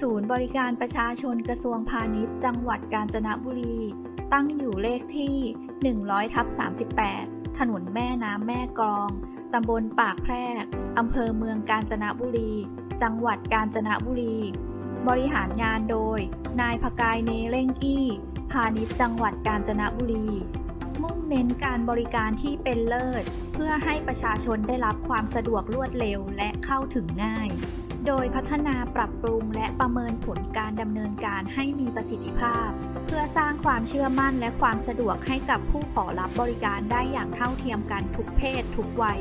ศูนย์บริการประชาชนกระทรวงพาณิชย์ จังหวัดกาญจนบุรี ตั้งอยู่เลขที่ 100ทับ38 ถนนแม่น้ำแม่กลอง ตำบลปากแพรก อำเภอเมืองกาญจนบุรี จังหวัดกาญจนบุรี บริหารงานโดย นายพกายเนเร่งอี้ พาณิชย์จังหวัดกาญจนบุรี มุ่งเน้นการบริการที่เป็นเลิศ เพื่อให้ประชาชนได้รับความสะดวกรวดเร็วและเข้าถึงง่าย โดยพัฒนาปรับปรุงและประเมินผลการดำเนินการให้มีประสิทธิภาพ เพื่อสร้างความเชื่อมั่นและความสะดวกให้กับผู้ขอรับบริการได้อย่างเท่าเทียมกันทุกเพศทุกวัย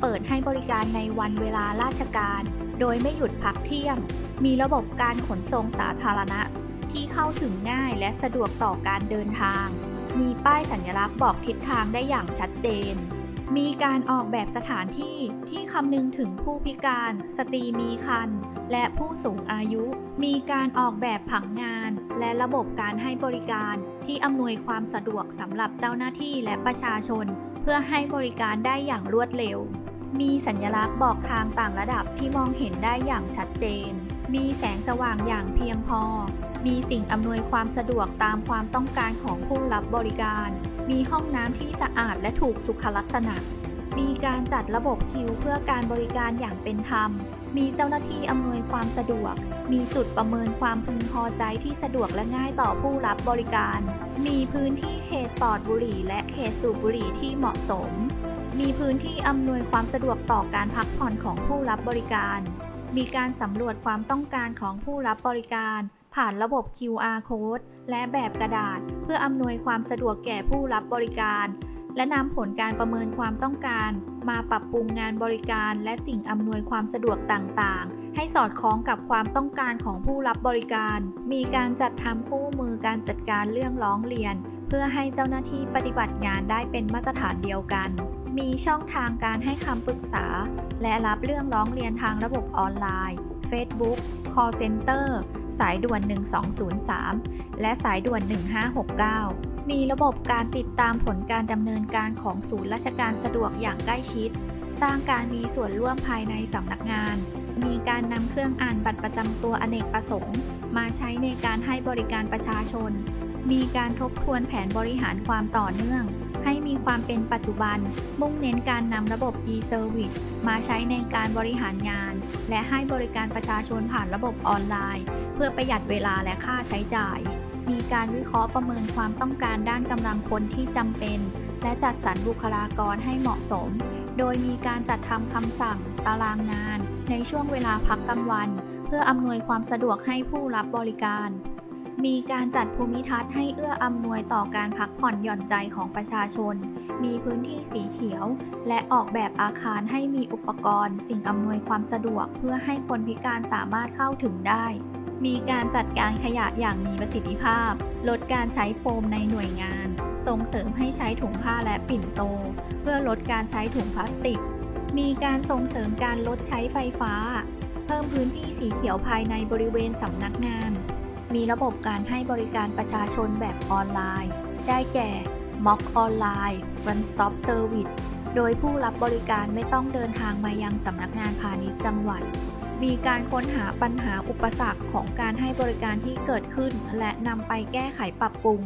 เปิดให้บริการในวันเวลาราชการ โดยไม่หยุดพักเที่ยง มีระบบการขนส่งสาธารณะ ที่เข้าถึงง่ายและสะดวกต่อการเดินทาง มีป้ายสัญลักษณ์บอกทิศทางได้อย่างชัดเจน มีการออกแบบสถานที่ที่คำนึงถึงผู้พิการ สตรีมีครรภ์และผู้สูงอายุ มีการออกแบบผังงาน และระบบการให้บริการที่อำนวยความสะดวกสำหรับเจ้าหน้าที่และประชาชน เพื่อให้บริการได้อย่างรวดเร็ว มีสัญลักษณ์บอกทางต่างระดับที่มองเห็นได้อย่างชัดเจน มีแสงสว่างอย่างเพียงพอ มีสิ่งอำนวยความสะดวกตามความต้องการของผู้รับบริการ มีห้องน้ำที่สะอาดและถูกสุขลักษณะ มีการจัดระบบคิวเพื่อการบริการอย่างเป็นธรรม มีเจ้าหน้าที่อำนวยความสะดวก มีจุดประเมินความพึงพอใจที่สะดวกและง่ายต่อผู้รับบริการ มีพื้นที่เขตปลอดบุหรี่และเขตสูบบุหรี่ที่เหมาะสม มีพื้นที่อำนวยความสะดวกต่อการพักผ่อนของผู้รับบริการ มีการสำรวจความต้องการของผู้รับบริการ ผ่านระบบ QR code และแบบกระดาษ เพื่ออำนวยความสะดวกแก่ผู้รับบริการ และนำผลการประเมินความต้องการ มาปรับปรุงงานบริการและสิ่งอำนวยความสะดวกต่างๆ ให้สอดคล้องกับความต้องการของผู้รับบริการ มีการจัดทำคู่มือการจัดการเรื่องร้องเรียน เพื่อให้เจ้าหน้าที่ปฏิบัติงานได้เป็นมาตรฐานเดียวกัน มีช่องทางการให้คำปรึกษา และรับเรื่องร้องเรียนทางระบบออนไลน์ Facebook Call Center สายด่วน 1203 และสายด่วน 1569 มีระบบการติดตามผลการดำเนินการของศูนย์ราชการสะดวกอย่างใกล้ชิด สร้างการมีส่วนร่วมภายในสำนักงาน มีการนำเครื่องอ่านบัตรประจำตัวอเนกประสงค์ มาใช้ในการให้บริการประชาชน มีการทบทวนแผนบริหารความต่อเนื่อง ให้มีความเป็นปัจจุบัน มุ่งเน้นการนำระบบ e-service มาใช้ในการบริหารงาน และให้บริการประชาชนผ่านระบบออนไลน์ เพื่อประหยัดเวลาและค่าใช้จ่าย มีการวิเคราะห์ประเมินความต้องการด้านกำลังคนที่จำเป็น และจัดสรรบุคลากรให้เหมาะสม โดยมีการจัดทำคำสั่ง ตารางงาน ในช่วงเวลาพักกลางวัน เพื่ออำนวยความสะดวกให้ผู้รับบริการ มีการจัดภูมิทัศน์ให้เอื้ออำนวยต่อการพักผ่อนหย่อนใจของประชาชน มีพื้นที่สีเขียว และออกแบบอาคารให้มีอุปกรณ์ สิ่งอำนวยความสะดวก เพื่อให้คนพิการสามารถเข้าถึงได้ มีการจัดการขยะอย่างมีประสิทธิภาพ ลดการใช้โฟมในหน่วยงาน ส่งเสริมให้ใช้ถุงผ้าและปิ่นโต เพื่อลดการใช้ถุงพลาสติก มีการส่งเสริมการลดใช้ไฟฟ้า เพิ่มพื้นที่สีเขียวภายในบริเวณสำนักงาน มีระบบการให้บริการประชาชนแบบออนไลน์ ได้แก่ Mock ออนไลน์ One Stop Service โดยผู้รับบริการไม่ต้องเดินทางมายังสำนักงานพาณิชย์จังหวัด มีการค้นหาปัญหาอุปสรรคของการให้บริการที่เกิดขึ้น และนำไปแก้ไขปรับปรุง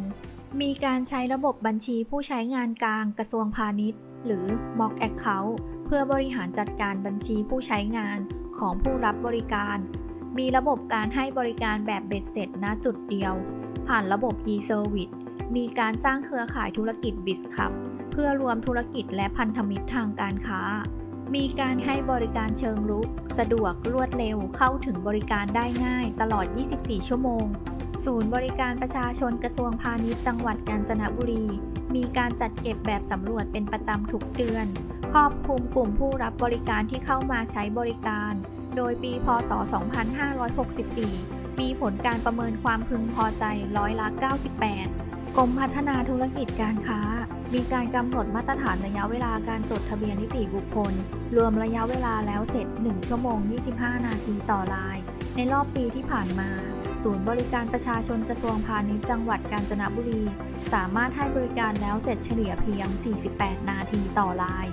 มีการใช้ระบบบัญชีผู้ใช้งานกลางกระทรวงพาณิชย์ หรือ Mock Account เพื่อบริหารจัดการบัญชีผู้ใช้งานของผู้รับบริการ มีระบบการให้บริการแบบเบ็ดเสร็จณจุดเดียว ผ่านระบบ e-service มีการสร้างเครือข่ายธุรกิจบิสคับเพื่อรวมธุรกิจและพันธมิตรทางการค้า มีการให้บริการเชิงรุก สะดวกรวดเร็วเข้าถึงบริการได้ง่ายตลอด 24 ชั่วโมง ศูนย์บริการประชาชนกระทรวงพาณิชย์จังหวัดกาญจนบุรี มีการจัดเก็บแบบสำรวจเป็นประจำทุกเดือน ครอบคลุมกลุ่มผู้รับบริการที่เข้ามาใช้บริการ โดยปี พศ 2564 มีผลการประเมินความพึงพอใจร้อยละ 98 กรมพัฒนาธุรกิจการค้า มีการกำหนดมาตรฐานระยะเวลาการจดทะเบียนนิติบุคคล รวมระยะเวลาแล้วเสร็จ 1 ชั่วโมง 25 นาทีต่อราย ในรอบปีที่ผ่านมาศูนย์บริการประชาชนกระทรวงพาณิชย์จังหวัดกาญจนบุรี สามารถให้บริการแล้วเสร็จเฉลี่ยเพียง 48 นาทีต่อราย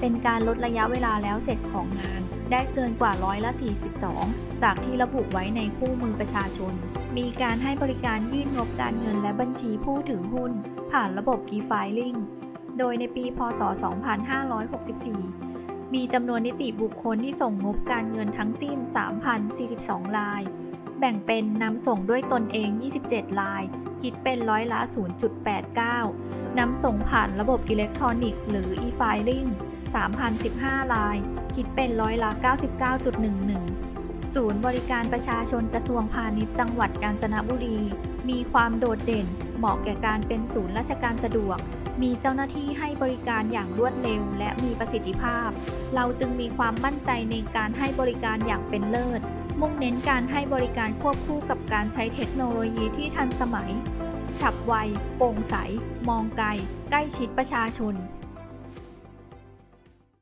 เป็นการลดระยะเวลาแล้วเสร็จของงาน ได้เกินกว่าร้อยละ 42 จากที่ระบุไว้ในคู่มือประชาชน มีการให้บริการยื่นงบการเงินและบัญชีผู้ถือหุ้น ผ่านระบบ e-filing โดยในปีพศ 2564 มีจำนวนนิติบุคคลที่ส่งงบการเงินทั้งสิ้น 3,042 ราย แบ่งเป็นนำส่งด้วยตนเอง 27 ราย คิดเป็นร้อยละ 0.89นำส่งผ่านระบบอิเล็กทรอนิกส์หรือ e-filing 3,015 ราย คิดเป็นร้อยละ 99.11 ศูนย์บริการประชาชนกระทรวงพาณิชย์จังหวัดกาญจนบุรี มีความโดดเด่น เหมาะแก่การเป็นศูนย์ราชการสะดวก มีเจ้าหน้าที่ให้บริการอย่างรวดเร็ว และมีประสิทธิภาพ เราจึงมีความมั่นใจในการให้บริการอย่างเป็นเลิศ มุ่งเน้นการให้บริการควบคู่กับการใช้เทคโนโลยีที่ทันสมัย ฉับไว โปร่งใส มองไกล ใกล้ชิดประชาชน